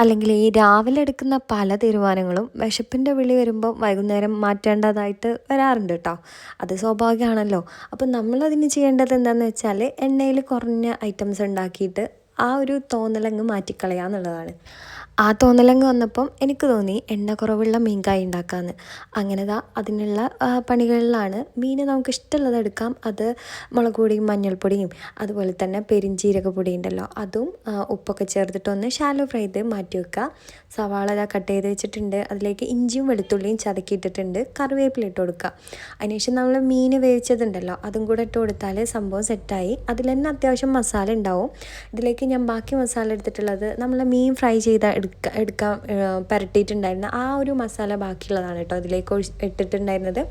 അല്ലെങ്കിൽ ഈ രാവിലെ എടുക്കുന്ന പല തീരുമാനങ്ങളും വിശപ്പിന്റെ വിളി വരുമ്പോൾ വൈകുന്നേരം മാറ്റേണ്ടതായിട്ട് വരാറുണ്ട് കേട്ടോ അത് സ്വാഭാവികമാണല്ലോ. അപ്പം നമ്മളതിന് ചെയ്യേണ്ടത് എന്താണെന്ന് വെച്ചാൽ എണ്ണയിൽ കുറഞ്ഞ ഐറ്റംസ് ഉണ്ടാക്കിയിട്ട് ആ ഒരു തോന്നലങ്ങ് മാറ്റിക്കളയുക എന്നുള്ളതാണ്. ആ തോന്നലങ്ങ് വന്നപ്പം എനിക്ക് തോന്നി എണ്ണ കുറവുള്ള മീൻകായ ഉണ്ടാക്കാമെന്ന് അങ്ങനെ അതിനുള്ള പണികളിലാണ് മീൻ നമുക്ക് ഇഷ്ടമുള്ളത് എടുക്കാം. അത് മുളക് പൊടിയും മഞ്ഞൾപ്പൊടിയും അതുപോലെ തന്നെ പെരിഞ്ചീരക പൊടി ഉണ്ടല്ലോ അതും ഉപ്പൊക്കെ ചേർത്തിട്ടൊന്ന് ഷാലോ ഫ്രൈ ചെയ്ത് മാറ്റി വെക്കുക. സവാള കട്ട് ചെയ്ത് വെച്ചിട്ടുണ്ട്. അതിലേക്ക് ഇഞ്ചിയും വെളുത്തുള്ളിയും ചതക്കിയിട്ടിട്ടുണ്ട്. കറിവേപ്പില ഇട്ട് കൊടുക്കുക. അതിനുശേഷം നമ്മൾ മീൻ വേവിച്ചതുണ്ടല്ലോ അതും കൂടെ ഇട്ട് കൊടുത്താൽ സംഭവം സെറ്റായി അതിൽ തന്നെ അത്യാവശ്യം മസാല ഉണ്ടാവും. ഇതിലേക്ക് ഞാൻ ബാക്കി മസാല എടുത്തിട്ടുള്ളത് നമ്മൾ മീൻ ഫ്രൈ ചെയ്ത എടുക്ക എടുക്കാൻ പുരട്ടിയിട്ടുണ്ടായിരുന്ന ആ ഒരു മസാല ബാക്കിയുള്ളതാണ് കേട്ടോ. അതിലേക്ക് ഇട്ടിട്ടുണ്ടായിരുന്നത്.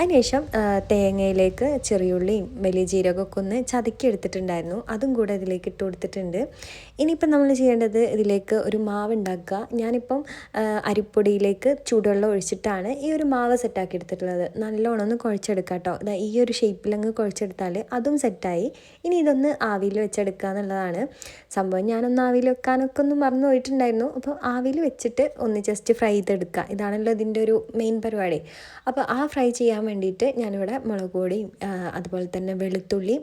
അതിനുശേഷം തേങ്ങയിലേക്ക് ചെറിയുള്ളിയും വലിയ ജീരകമൊക്കെ ഒന്ന് ചതുക്കി എടുത്തിട്ടുണ്ടായിരുന്നു അതും കൂടെ ഇതിലേക്ക് ഇട്ട് കൊടുത്തിട്ടുണ്ട്. ഇനിയിപ്പം നമ്മൾ ചെയ്യേണ്ടത് ഇതിലേക്ക് ഒരു മാവ് ഉണ്ടാക്കുക. ഞാനിപ്പം അരിപ്പൊടിയിലേക്ക് ചൂടുവെള്ളം ഒഴിച്ചിട്ടാണ് ഈ ഒരു മാവ് സെറ്റാക്കി എടുത്തിട്ടുള്ളത്. നല്ലോണം ഒന്ന് കുഴച്ചെടുക്കുക കേട്ടോ. ഈ ഒരു ഷേപ്പിലങ്ങ് കുഴച്ചെടുത്താൽ അതും സെറ്റായി. ഇനി ഇതൊന്ന് ആവിയിൽ വെച്ചെടുക്കുക എന്നുള്ളതാണ്. സംഭവം ഞാനൊന്ന് ആവിയിൽ വെക്കാനൊക്കെ ഒന്ന് മറന്നു പോയിട്ടുണ്ടായിരുന്നു. അപ്പോൾ ആവിയിൽ വെച്ചിട്ട് ഒന്ന് ജസ്റ്റ് ഫ്രൈ ചെയ്തെടുക്കുക. ഇതാണല്ലോ ഇതിന്റെ ഒരു മെയിൻ പരിപാടി. അപ്പോൾ ആ ഫ്രൈ ചെയ്യാൻ വേണ്ടിയിട്ട് ഞാനിവിടെ മുളക് പൊടിയും അതുപോലെ തന്നെ വെളുത്തുള്ളിയും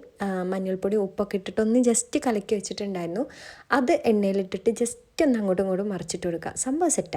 മഞ്ഞൾപ്പൊടി ഉപ്പൊക്കെ ഇട്ടിട്ടൊന്ന് ജസ്റ്റ് കലക്കി വെച്ചിട്ടുണ്ടായിരുന്നു. അത് എണ്ണയിലിട്ടിട്ട് ജസ്റ്റ് ഒന്ന് അങ്ങോട്ടും ഇങ്ങോട്ടും മറിച്ചിട്ട് കൊടുക്കുക. സംഭവം സെറ്റ്